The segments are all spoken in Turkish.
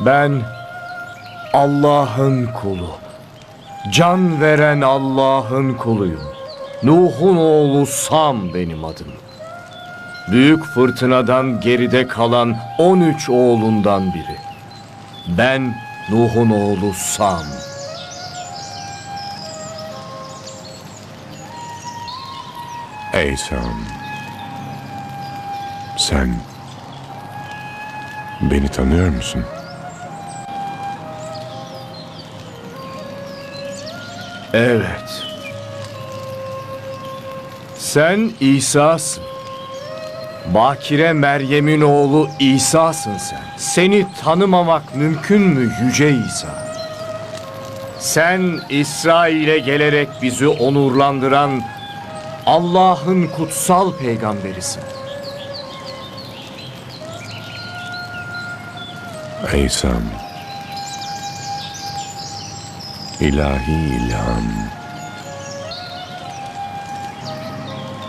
Ben Allah'ın kulu. Can veren Allah'ın kuluyum. Nuh'un oğlu Sam benim adım. Büyük fırtınadan geride kalan 13 oğlundan biri. Ben Nuh'un oğlu Sam. Ey Sam. Sen beni tanıyor musun? Evet. Sen İsa'sın. Bakire Meryem'in oğlu İsa'sın sen. Seni tanımamak mümkün mü Yüce İsa? Sen İsrail'e gelerek bizi onurlandıran Allah'ın kutsal peygamberisin. Ey Sam. İlahi ilham.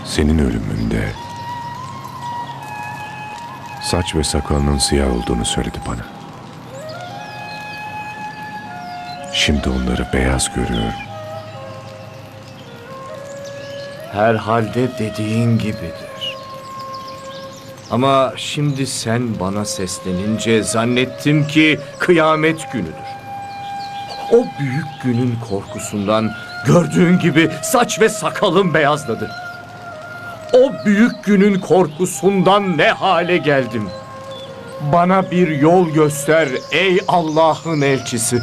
Senin ölümünde saç ve sakalının siyah olduğunu söyledi bana. Şimdi onları beyaz görüyorum. Herhalde dediğin gibidir. Ama şimdi sen bana seslenince zannettim ki kıyamet günüdür. O büyük günün korkusundan gördüğün gibi saç ve sakalım beyazladı. O büyük günün korkusundan ne hale geldim. Bana bir yol göster ey Allah'ın elçisi.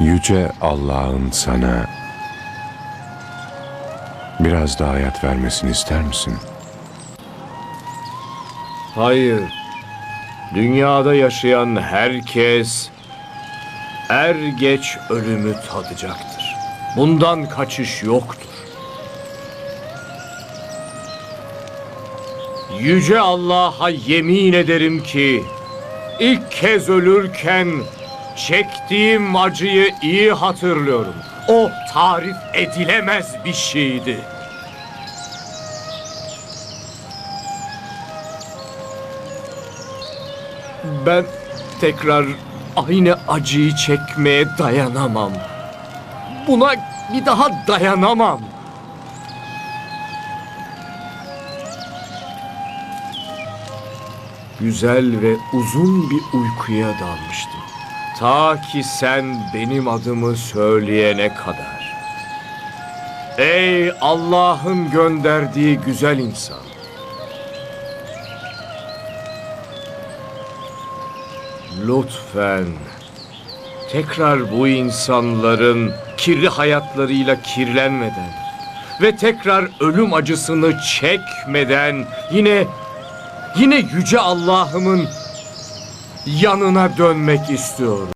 Yüce Allah'ın sana biraz daha hayat vermesini ister misin? Hayır. Dünyada yaşayan herkes er geç ölümü tadacaktır. Bundan kaçış yoktur. Yüce Allah'a yemin ederim ki ilk kez ölürken çektiğim acıyı iyi hatırlıyorum. O tarif edilemez bir şeydi. Ben tekrar aynı acıyı çekmeye dayanamam. Buna bir daha dayanamam. Güzel ve uzun bir uykuya dalmıştım. Ta ki sen benim adımı söyleyene kadar. Ey Allah'ın gönderdiği güzel insan. Lütfen tekrar bu insanların kirli hayatlarıyla kirlenmeden ve tekrar ölüm acısını çekmeden yine yine yüce Allah'ımın yanına dönmek istiyorum.